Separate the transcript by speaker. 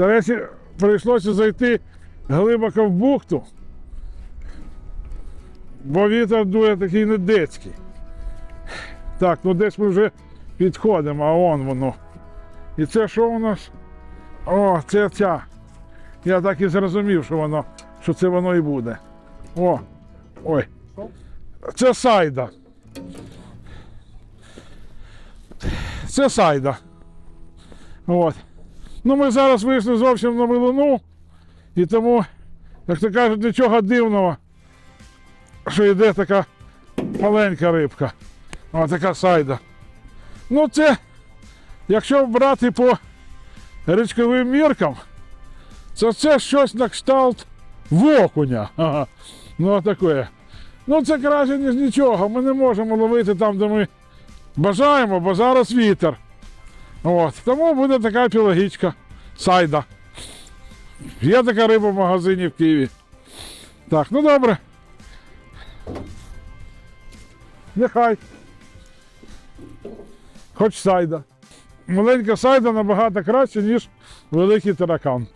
Speaker 1: До речі, прийшлося зайти глибоко в бухту, бо вітер дує такий недецький. Так, ну десь ми вже підходимо, а он воно. І це що у нас? О, це ця. Я так і зрозумів, що воно, що це воно і буде. О, ой. Це сайда. Це сайда. От. Ну, ми зараз вийшли зовсім на милину, і тому, як то кажуть, нічого дивного, що йде така маленька рибка. О, така сайда. Ну, це, якщо брати по річковим міркам, то це щось на кшталт вокуня. Ага. Ну, таке. Ну, це краще, ніж нічого. Ми не можемо ловити там, де ми бажаємо, бо зараз вітер. От. Тому буде така пілагічка, сайда. Є така риба в магазині в Києві. Так, ну добре. Нехай. Хоч сайда. Маленька сайда набагато краще, ніж великий таракан.